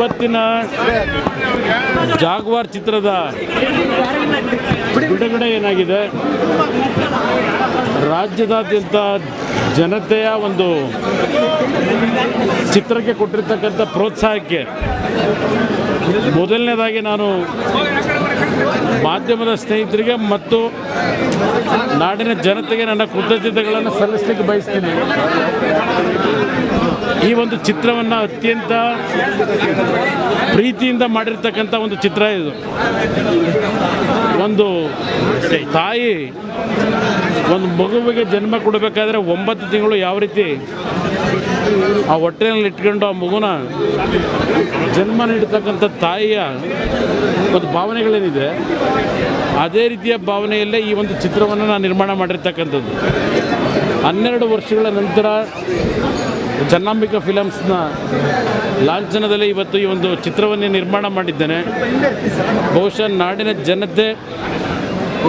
ಇವತ್ತಿನ ಜಾಗ್ವಾರ್ ಚಿತ್ರದ ಬಿಡುಗಡೆ ಏನಾಗಿದೆ? ರಾಜ್ಯದಾದ್ಯಂತ ಜನತೆಯ ಒಂದು ಚಿತ್ರಕ್ಕೆ ಕೊಟ್ಟಿರ್ತಕ್ಕಂಥ ಪ್ರೋತ್ಸಾಹಕ್ಕೆ ಮೊದಲನೇದಾಗಿ ನಾನು ಮಾಧ್ಯಮದ ಸ್ನೇಹಿತರಿಗೆ ಮತ್ತು ನಾಡಿನ ಜನತೆಗೆ ನನ್ನ ಕೃತಜ್ಞತೆಗಳನ್ನು ಸಲ್ಲಿಸಲಿಕ್ಕೆ ಬಯಸ್ತೀನಿ. ಈ ಒಂದು ಚಿತ್ರವನ್ನು ಅತ್ಯಂತ ಪ್ರೀತಿಯಿಂದ ಮಾಡಿರ್ತಕ್ಕಂಥ ಒಂದು ಚಿತ್ರ ಇದು. ಒಂದು ತಾಯಿ ಒಂದು ಮಗುವಿಗೆ ಜನ್ಮ ಕೊಡಬೇಕಾದ್ರೆ ಒಂಬತ್ತು ತಿಂಗಳು ಯಾವ ರೀತಿ ಆ ಹೊಟ್ಟೆಯಲ್ಲಿ ಇಟ್ಕೊಂಡು ಆ ಮಗುನ ಜನ್ಮ ನೀಡತಕ್ಕಂಥ ತಾಯಿಯ ಒಂದು ಭಾವನೆಗಳೇನಿದೆ, ಅದೇ ರೀತಿಯ ಭಾವನೆಯಲ್ಲೇ ಈ ಒಂದು ಚಿತ್ರವನ್ನು ನಾನು ನಿರ್ಮಾಣ ಮಾಡಿರ್ತಕ್ಕಂಥದ್ದು. ಹನ್ನೆರಡು ವರ್ಷಗಳ ನಂತರ ಚನ್ನಾಂಬಿಕ ಫಿಲಮ್ಸ್ನ ಲಾಂಛನದಲ್ಲಿ ಇವತ್ತು ಈ ಒಂದು ಚಿತ್ರವನ್ನೇ ನಿರ್ಮಾಣ ಮಾಡಿದ್ದೇನೆ. ಬಹುಶಃ ನಾಡಿನ ಜನತೆ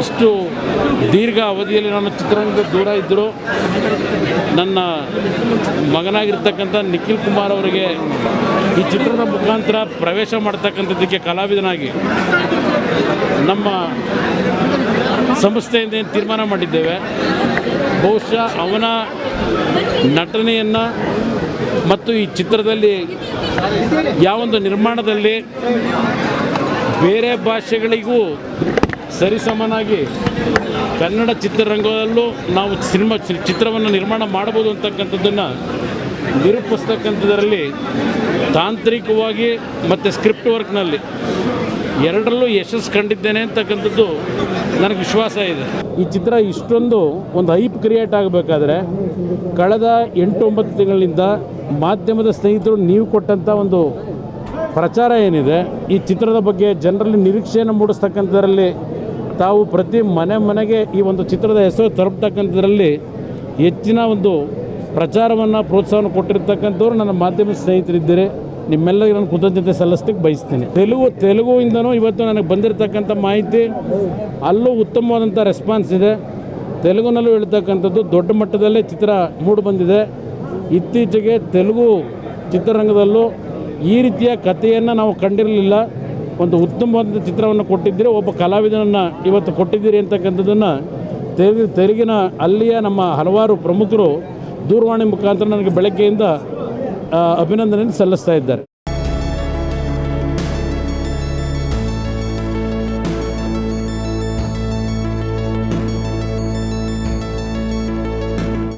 ಇಷ್ಟು ದೀರ್ಘ ಅವಧಿಯಲ್ಲಿ ನನ್ನ ಚಿತ್ರರಂಗದ ದೂರ ಇದ್ದರೂ ನನ್ನ ಮಗನಾಗಿರ್ತಕ್ಕಂಥ ನಿಖಿಲ್ ಕುಮಾರ್ ಅವರಿಗೆ ಈ ಚಿತ್ರದ ಮುಖಾಂತರ ಪ್ರವೇಶ ಮಾಡ್ತಕ್ಕಂಥದ್ದಕ್ಕೆ ಕಲಾವಿದನಾಗಿ ನಮ್ಮ ಸಂಸ್ಥೆಯಿಂದ ಏನು ತೀರ್ಮಾನ ಮಾಡಿದ್ದೇವೆ, ಬಹುಶಃ ಅವನ ನಟನೆಯನ್ನು ಮತ್ತು ಈ ಚಿತ್ರದಲ್ಲಿ ಯಾವೊಂದು ನಿರ್ಮಾಣದಲ್ಲಿ ಬೇರೆ ಭಾಷೆಗಳಿಗೂ ಸರಿಸಮನಾಗಿ ಕನ್ನಡ ಚಿತ್ರರಂಗದಲ್ಲೂ ನಾವು ಸಿನಿಮಾ, ಚಿತ್ರವನ್ನು ನಿರ್ಮಾಣ ಮಾಡ್ಬೋದು ಅಂತಕ್ಕಂಥದ್ದನ್ನು ನಿರೂಪಿಸ್ತಕ್ಕಂಥದ್ರಲ್ಲಿ ತಾಂತ್ರಿಕವಾಗಿ ಮತ್ತು ಸ್ಕ್ರಿಪ್ಟ್ ವರ್ಕ್ನಲ್ಲಿ ಎರಡರಲ್ಲೂ ಯಶಸ್ಸು ಕಂಡಿದ್ದೇನೆ ಅಂತಕ್ಕಂಥದ್ದು ನನಗೆ ವಿಶ್ವಾಸ ಇದೆ. ಈ ಚಿತ್ರ ಇಷ್ಟೊಂದು ಒಂದು ಹೈಪ್ ಕ್ರಿಯೇಟ್ ಆಗಬೇಕಾದ್ರೆ ಕಳೆದ ಎಂಟು ಒಂಬತ್ತು ತಿಂಗಳಿಂದ ಮಾಧ್ಯಮದ ಸ್ನೇಹಿತರು ನೀವು ಕೊಟ್ಟಂಥ ಒಂದು ಪ್ರಚಾರ ಏನಿದೆ, ಈ ಚಿತ್ರದ ಬಗ್ಗೆ ಜನರಲ್ಲಿ ನಿರೀಕ್ಷೆಯನ್ನು ಮೂಡಿಸ್ತಕ್ಕಂಥದ್ರಲ್ಲಿ ತಾವು ಪ್ರತಿ ಮನೆ ಮನೆಗೆ ಈ ಒಂದು ಚಿತ್ರದ ಹೆಸರು ತಲುಪ್ತಕ್ಕಂಥದ್ರಲ್ಲಿ ಹೆಚ್ಚಿನ ಒಂದು ಪ್ರಚಾರವನ್ನು ಪ್ರೋತ್ಸಾಹವನ್ನು ಕೊಟ್ಟಿರ್ತಕ್ಕಂಥವ್ರು ನನ್ನ ಮಾಧ್ಯಮ ಸ್ನೇಹಿತರಿದ್ದರೆ. ನಿಮ್ಮೆಲ್ಲರಿಗೂ ನಾನು ಕೃತಜ್ಞತೆ ಸಲ್ಲಿಸ್ಲಿಕ್ಕೆ ಬಯಸ್ತೀನಿ. ತೆಲುಗು, ತೆಲುಗುವಿಂದನೂ ಇವತ್ತು ನನಗೆ ಬಂದಿರತಕ್ಕಂಥ ಮಾಹಿತಿ ಅಲ್ಲೂ ಉತ್ತಮವಾದಂಥ ರೆಸ್ಪಾನ್ಸ್ ಇದೆ. ತೆಲುಗುನಲ್ಲೂ ಹೇಳ್ತಕ್ಕಂಥದ್ದು ದೊಡ್ಡ ಮಟ್ಟದಲ್ಲೇ ಚಿತ್ರ ಮೂಡಿ ಬಂದಿದೆ. ಇತ್ತೀಚೆಗೆ ತೆಲುಗು ಚಿತ್ರರಂಗದಲ್ಲೂ ಈ ರೀತಿಯ ಕಥೆಯನ್ನು ನಾವು ಕಂಡಿರಲಿಲ್ಲ. ಒಂದು ಉತ್ತಮವಾದ ಚಿತ್ರವನ್ನು ಕೊಟ್ಟಿದ್ದೀರಿ. ಒಬ್ಬ ಕಲಾವಿದನನ್ನು ಇವತ್ತು ಕೊಟ್ಟಿದ್ದೀರಿ ಅಂತಕ್ಕಂಥದ್ದನ್ನು ತೆಲುಗು, ತೆಲುಗಿನ ಅಲ್ಲಿಯ ನಮ್ಮ ಹಲವಾರು ಪ್ರಮುಖರು ದೂರವಾಣಿ ಮುಖಾಂತರ ನನಗೆ ಬೆಳಗ್ಗೆಯಿಂದ ಅಭಿನಂದನೆ ಸಲ್ಲಿಸ್ತಾ ಇದ್ದಾರೆ.